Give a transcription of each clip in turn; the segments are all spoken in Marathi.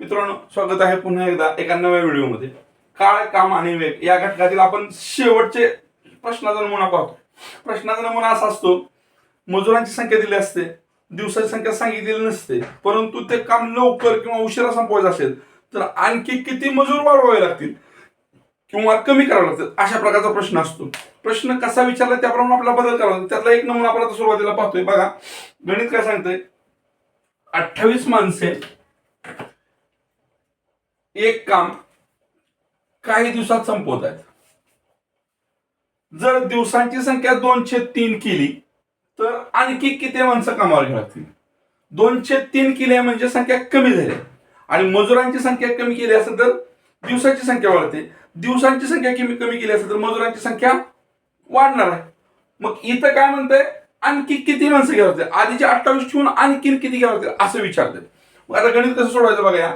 मित्रांनो स्वागत आहे पुन्हा एकदा एका नव्या व्हिडिओमध्ये. काळ काम आणि वेग या घटकातील आपण शेवटचे प्रश्नाचा नमुना पाहतो. प्रश्नाचा नमुना असा असतो मजुरांची संख्या दिली असते दिवसाची संख्या सांगितलेली नसते परंतु ते काम लवकर किंवा उशिरा संपवायचं असेल तर आणखी किती मजूर वाढवावे लागतील किंवा कमी करावे लागतात अशा प्रकारचा प्रश्न असतो. प्रश्न कसा विचारला त्याप्रमाणे आपल्याला बदल करावा लागतो. त्यातला एक नमुना आपण आता सुरुवातीला पाहतोय. बघा गणित काय सांगतंय? अठ्ठावीस माणसे एक काम काही दिवसात संपवत आहेत. जर दिवसांची संख्या दोनशे तीन केली तर आणखी किती माणसं कामावर घ्यावी लागतील दोनशे तीन केले म्हणजे संख्या कमी झाली. आणि मजुरांची संख्या कमी केली असेल तर दिवसाची संख्या वाढते. दिवसांची संख्या कमी कमी केली असेल तर मजुरांची संख्या वाढणार आहे. मग इथं काय म्हणतंय? आणखी किती माणसं घ्यावं लागतील? आधीचे अठ्ठावीस ठेवून आणखी किती घ्यावं असं विचारतात मग आता गणित कसं सोडवायचं बघा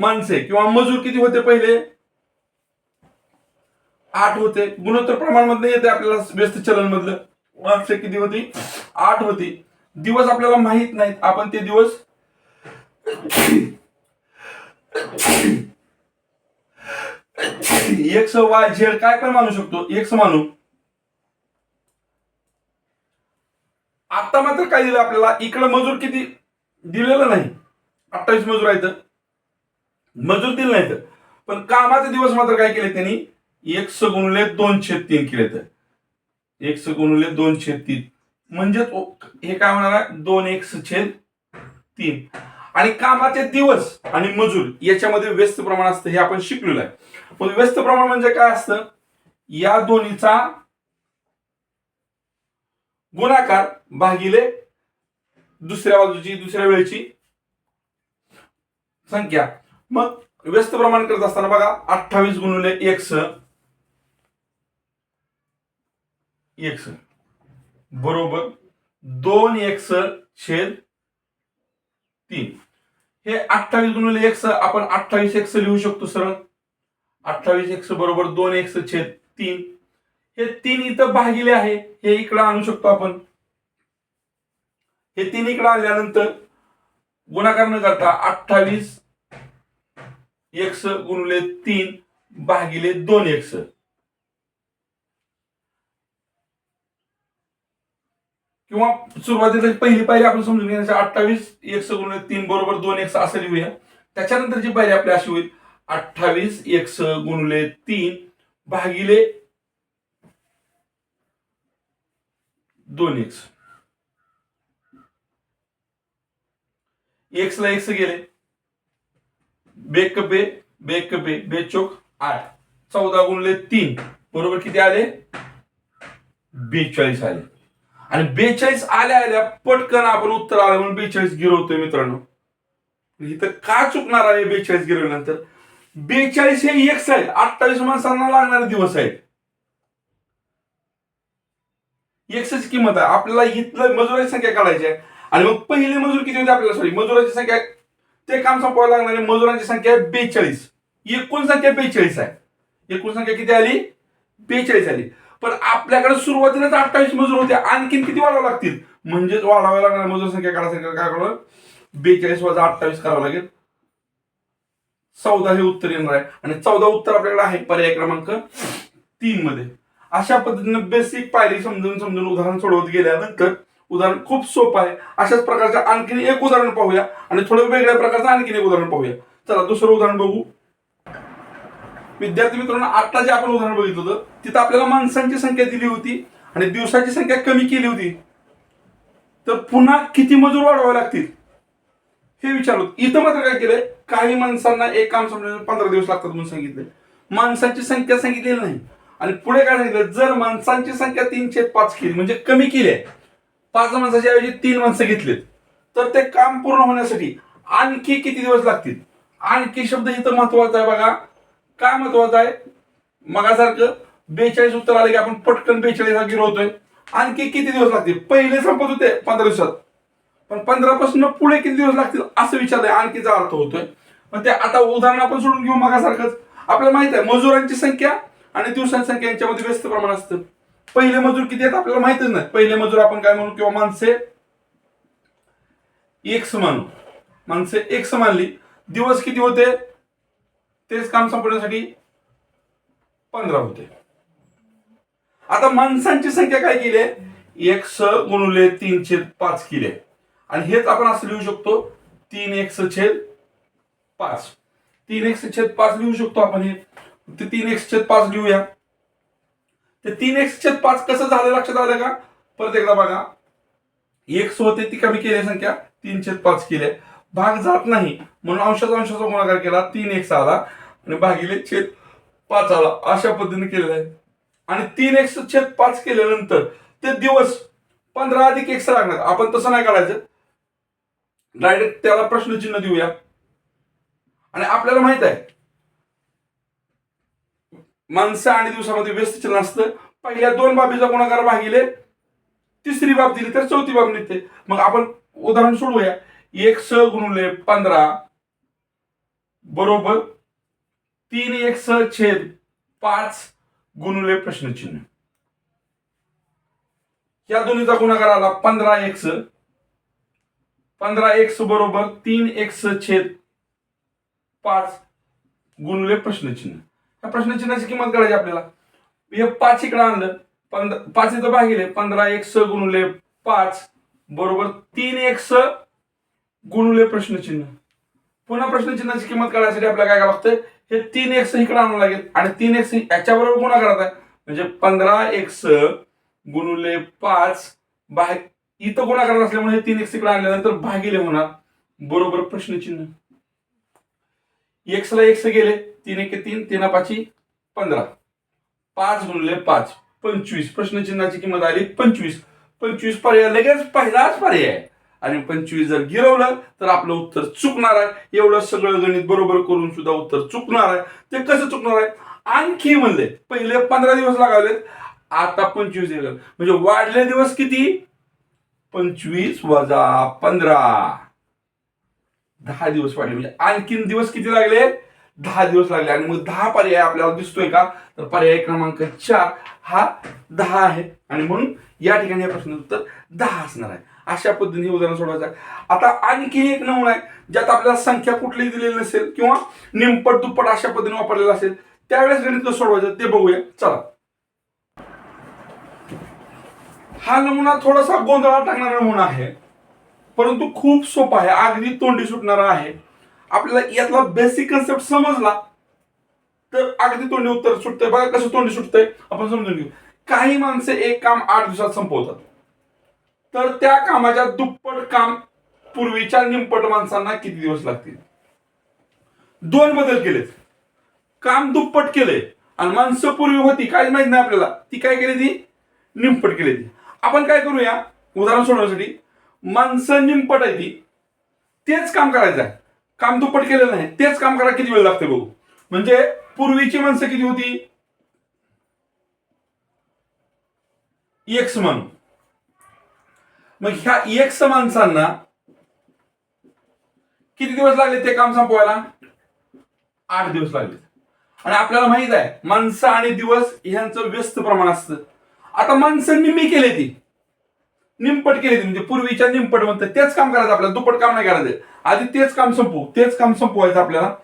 माणसे किंवा मजूर किती होते पहिले? आठ होते. गुणोत्तर प्रमाण मधलं येते आपल्याला व्यस्त चलन मधलं माणसे किती होती? आठ होती. दिवस आपल्याला माहीत नाहीत. आपण ते दिवस एक्स वाय झेड काय पण मानू शकतो. एक्स मानू. आता मात्र काय दिलं आपल्याला? इकडे मजूर किती? दिलेलं नाही. अठ्ठावीस मजूर आहेत. मजूर दिले नाहीत. पण कामाचे दिवस मात्र काय केले त्यांनी? एक गुणले दोनशे तीन केले तर एक गुणले दोनशे तीन. म्हणजे हे काय होणार दोन एक छेद तीन. आणि कामाचे दिवस आणि मजूर याच्यामध्ये व्यस्त प्रमाण असतं हे आपण शिकलेलं आहे. पण व्यस्त प्रमाण म्हणजे काय असतं? या दोन्हीचा गुणाकार भागिले दुसऱ्या बाजूची दुसऱ्या वेळेची संख्या. मग व्यस्त प्रमाण करत असताना बघा अठ्ठावीस गुणिले एक्स एक्स बरोबर दोन एक्स छेद तीन. हे अठ्ठावीस गुणिले एक्स आपण अठ्ठावीस एक्स लिहू शकतो सरळ. अठ्ठावीस एक्स बरोबर दोन एक्स छेद तीन. हे तीन इथं भागिले आहे हे इकडं आणू शकतो आपण. हे तीन इकडं आल्यानंतर गुणाकार न करता अठ्ठावीस एक्स गुणले तीन भागिले दोन एक्स. किंवा सुरुवातीला पहिली पायरी आपण समजून घेण्याची अठ्ठावीस एक्स गुणले तीन बरोबर दोन एक्स असं लिहूया. त्याच्यानंतरची पायरी आपली अशी होईल अठ्ठावीस एक्स गुणले तीन भागिले दोन एक्स. एक्स ला एक्स गेले. बेक बे बेक बे बेचोक आठ. चौदा गुणले तीन. बरोबर किती आले? बेचाळीस आले. आणि बेचाळीस आल्या आल्या पटकन आपण उत्तर आलं म्हणून बेचाळीस गिरवतोय मित्रांनो. इथं का चुकणार आहे बेचाळीस गिरवल्यानंतर? बेचाळीस हे एक्स आहे अठ्ठावीस माणसांना लागणारे दिवस आहेत. एक्सची किंमत आहे. आपल्याला इथलं मजुराची संख्या काढायची आहे. आणि मग पहिले मजूर किती होते आपल्याला? सॉरी मजुराची संख्या ते काम संपवायला लागणारे मजुरांची संख्या बेचाळीस. एकूण संख्या बेचाळीस आहे. एकूण संख्या किती आली? बेचाळीस आली. पण आपल्याकडे सुरुवातीलाच अठ्ठावीस मजूर होते. आणखीन किती वाढावं लागतील? म्हणजेच वाढावं लागणार मजूर संख्या काढायसाठी काय करावं बेचाळीस वजा अठ्ठावीस करावं लागेल. चौदा हे उत्तर येणार आहे. आणि चौदा उत्तर आपल्याकडे आहे पर्याय क्रमांक तीन मध्ये. अशा पद्धतीने बेसिक पायरी समजून समजून उदाहरण सोडवत गेल्यानंतर उदाहरण खूप सोपं आहे. अशाच प्रकारचं आणखीन एक उदाहरण पाहूया आणि थोडं वेगळ्या प्रकारचं आणखीन एक उदाहरण पाहूया. चला दुसरं उदाहरण बघू. विद्यार्थी मित्रांनो आता जे आपण उदाहरण बघितलं होतं तिथं आपल्याला माणसांची संख्या दिली होती आणि दिवसाची संख्या कमी केली होती. तर पुन्हा किती मजूर वाढवावे लागतील? हे विचारलं इथं मात्र काय केलंय? काही माणसांना एक काम समजून पंधरा दिवस लागतात म्हणून सांगितले माणसांची संख्या सांगितलेली नाही. आणि पुढे काय सांगितलं? जर माणसांची संख्या तीनशे पाच केली म्हणजे कमी केली आहे पाच माणसाच्या ऐवजी तीन माणसं घेतलीत. तर ते काम पूर्ण होण्यासाठी आणखी किती दिवस लागतील? आणखी शब्द इथं महत्त्वाचा आहे बघा. काय महत्वाचं आहे? मगासारखं बेचाळीस उत्तर आले की आपण पटकन बेचाळीस हा आणखी किती दिवस लागतील? पहिले संपत होते पंधरा दिवसात. पण पंधरा पासून पुढे किती दिवस लागतील असं विचारलंय आणखीचा अर्थ होतोय. पण ते आता उदाहरण आपण सोडून घेऊ मगासारखंच. आपल्याला माहीत आहे मजुरांची संख्या आणि दिवसांची संख्या यांच्यामध्ये व्यस्त प्रमाण असतं. पहिले मजूर किती आहेत आपल्याला माहितच नाही. पहिले मजूर आपण काय म्हणू किंवा माणसे एक्स समान माणसे एक मानली दिवस किती होते? तेच काम संपवण्यासाठी पंधरा होते. आता माणसांची संख्या काय केली? आहे एक स गुणुले तीन छेद पाच केली. आहे आणि हेच आपण असं लिहू शकतो. तीन एक स छेद पाच. तीन एक छेद पाच लिहू शकतो आपण हे. ते तीन एक छेद पाच लिहूया. ते तीन एक छेद पाच कसं झालं लक्षात आलं का? परत एकदा बघा. एक होते ती कमी केली संख्या तीन छेद पाच केले भाग जात नाही. म्हणून अंशाचा अंशाचा गुणाकार केला तीन एक्स आला आणि भागिले छेद पाच आला अशा पद्धतीने केलेलं आहे. आणि तीन एक छेद पाच केल्यानंतर ते दिवस पंधरा अधिक एक लागणार. आपण तसं नाही काढायचं. डायरेक्ट त्याला प्रश्नचिन्ह देऊया. आणि आपल्याला माहीत आहे माणसं आणि दिवसामध्ये व्यस्त चिन्ह असतं. पहिल्या दोन बाबीचा गुणाकार भागिले तिसरी बाब दिली तर चौथी बाब निघते. मग आपण उदाहरण सोडवूया. एक स गुणुले पंधरा बरोबर. तीन एक स छेद पाच गुणुले प्रश्नचिन्ह. या दोन्हीचा गुणाकार आला पंधरा एक्स पंधरा एक्स बरोबर तीन एक्स छेद पाच गुणले प्रश्नचिन्ह. या प्रश्नचिन्हाची किंमत काढायची आपल्याला. हे पाच इकडं आणलं पंधरा पाच इथं भागिले पंधरा एक स गुणले पाच बरोबर तीन एक स गुणले प्रश्नचिन्ह. पुन्हा प्रश्नचिन्हाची किंमत काढायसाठी आपल्याला काय करावं लागतं? हे तीन एक्स इकडे आणावं लागेल. आणि तीन एक्स याच्याबरोबर गुणा करत आहे. म्हणजे पंधरा एक्स गुणुले पाच बाहेर इथं गुणा करत असल्यामुळे हे तीन एक्स इकडे आणल्यानंतर भागिले होणार. बरोबर प्रश्नचिन्ह. एक्सला एक्स गेले तीन एक तीन तीन पाची पंधरा. पाच गुणले पाच पंचवीस. प्रश्नचिन्हाची किंमत आली पंचवीस. पंचवीस पर्याय लगेच पहिलाच पर्याय आणि पंचवीस जर गिरवलं तर आपलं उत्तर चुकणार आहे. एवढं सगळं गणित बरोबर करून सुद्धा उत्तर चुकणार आहे. ते कसं चुकणार आहे? आणखी म्हणले पहिले पंधरा दिवस लागावलेत आता पंचवीस दिवस. म्हणजे वाढले दिवस किती? पंचवीस वजा पंधरा. दहा दिवस वाढले. म्हणजे आणखीन दिवस किती लागले? दहा दिवस लागले. आणि मग दहा पर्याय आपल्याला दिसतोय का? तर पर्याय क्रमांक चार हा दहा आहे. आणि म्हणून या ठिकाणी या प्रश्नाचं उत्तर दहा असणार आहे. अशा पद्धतीने उदाहरण सोडवायचं आहे. आता आणखी एक नमुना आहे ज्यात आपल्याला संख्या कुठलीही दिलेली नसेल किंवा निमपट दुप्पट अशा पद्धतीने वापरलेला असेल त्यावेळेस गणित सोडवायचं ते बघूया. चला. हा नमुना थोडासा गोंधळात टाकणारा नमुना आहे. परंतु खूप सोपा आहे. अगदी तोंडी सुटणारा आहे. आपल्याला यातला बेसिक कन्सेप्ट समजला तर अगदी तोंडी उत्तर सुटतंय. बघा कसं तोंडी सुटतंय. आपण समजून घेऊ. काही माणसे एक काम आठ दिवसात संपवतात. तर त्या कामाच्या दुप्पट काम पूर्वीच्या निमपट माणसांना किती दिवस लागतील? दोन बदल केलेत. काम दुप्पट केलंय. आणि माणसं पूर्वी होती. काय माहीत नाही आपल्याला. ती काय केली ती? निमपट केली ती. आपण काय करूया? उदाहरण सोडवण्यासाठी माणसं निमपट आहे ती तेच काम करायचं आहे काम दुप्पट केलेलं नाही. तेच काम करायला किती वेळ लागते बघू. म्हणजे पूर्वीची माणसं किती होती? एक्स म्हणून. मग ह्या एक्स माणसांना किती दिवस लागले ते काम संपवायला? आठ दिवस लागले. आणि आपल्याला माहीत आहे माणसं आणि दिवस ह्यांचं व्यस्त प्रमाण असतं. आता माणसं निम्मी केले ती. निमपट केली म्हणजे पूर्वीच्या निमपट म्हणतात तेच काम करायचं आपल्याला दुप्पट काम नाही करायचं. आधी तेच काम संपवू तेच काम संपवायचं आपल्याला.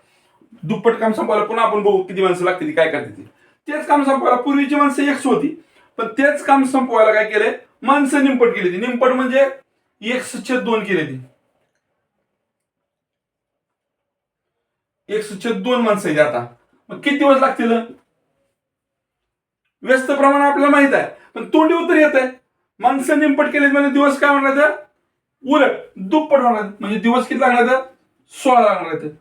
दुप्पट काम संपवायला पुन्हा आपण बघू किती माणसं लागतील काय करते तेच काम संपवायला पूर्वीची माणसं एक्स होती. पण तेच काम संपवायला काय केलंय? माणसं निमपट केली ती. निमपट म्हणजे एक छेद दोन केले ती. एक छेद दोन माणसं आहेत आता. मग किती दिवस लागतील? व्यस्त प्रमाण आपल्याला माहीत आहे. पण तोंडी उत्तर येत आहे माणसं निमपट केले म्हणजे दिवस काय म्हणायचं तर उलट दुप्पट होणार म्हणजे दिवस किती लागणार तर सोळा लागणार आहेत.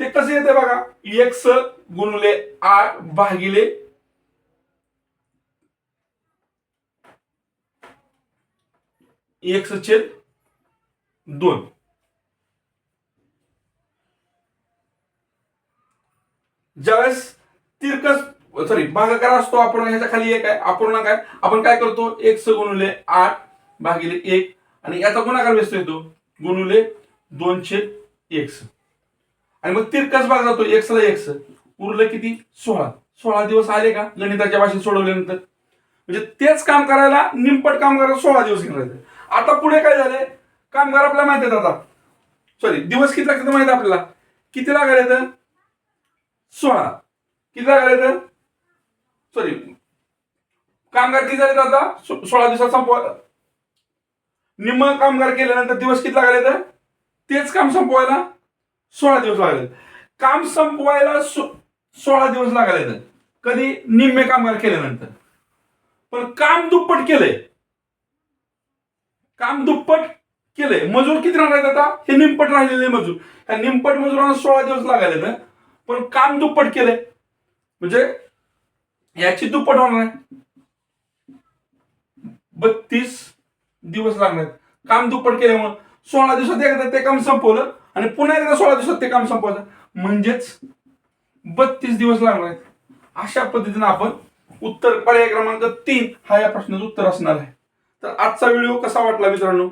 ते कसं येते बघा? एक्स गुणले आठ भागिले एक्स छेद दोन. ज्यावेळेस तिरकस सॉरी भागाकार असतो आपण ह्याच्या खाली एक आहे अपूर्णांक आहे आपण काय करतो? एक स गुणुले आठ भागिले एक आणि याचा गुणाकार व्यस्त येतो. गुणुले दोनशे एक एक्स आणि मग तिरकस भाग जातो एक्स ला एक्स उरलं किती? सोळा. सोळा दिवस आले का? गणिताच्या भाषेत सोडवल्यानंतर. म्हणजे तेच काम करायला निमपट काम करायला सोळा दिवस घेणार आता पुढे काय झालंय कामगार आपल्याला माहिती आहेत आता. सॉरी दिवस किती लागतात माहिती आपल्याला? किती लागायला येतं? सोळा. किती लागायला येतं? सॉरी कामगार किती झाले आता? सोळा दिवसात संपवायला निम्म कामगार केल्यानंतर दिवस किती लागायला तर? तेच काम संपवायला सोळा दिवस लागले. काम संपवायला सोळा दिवस लागायला तर. कधी? निम्मे कामगार केल्यानंतर. पण काम दुप्पट केलंय. काम दुप्पट केलंय. मजूर किती राहणार आहेत आता? हे निमपट राहिलेले मजूर. ह्या निमपट मजुरांना सोळा दिवस लागायला पण काम दुप्पट केलंय. म्हणजे याची दुप्पट होणार आहे बत्तीस दिवस लागणार काम दुप्पट केल्यामुळे सोळा दिवसात एकदा ते काम संपवलं आणि पुन्हा एकदा सोळा दिवसात ते काम संपवलं म्हणजेच बत्तीस दिवस लागणार आहेत. अशा पद्धतीने आपण उत्तर पर्याय क्रमांक तीन हा या प्रश्नाचं उत्तर असणार आहे. तर आजचा व्हिडिओ कसा वाटला मित्रांनो?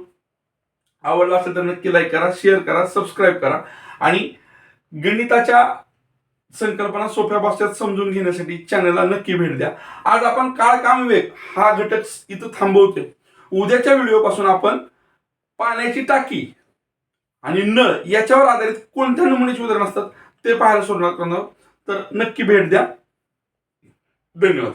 आवडला असेल तर नक्की लाईक करा शेअर करा सबस्क्राईब करा. आणि गणिताच्या संकल्पना सोप्या भाषेत समजून घेण्यासाठी चॅनलला नक्की भेट द्या. आज आपण काळ काम वेग हा घटक इथं थांबवतोय. उद्याच्या व्हिडिओपासून आपण पाण्याची टाकी आणि नळ याच्यावर आधारित कोणत्या नमुन्याची उदाहरण असतात ते पाहायला सुरुवात करणार तर नक्की भेट द्या. धन्यवाद.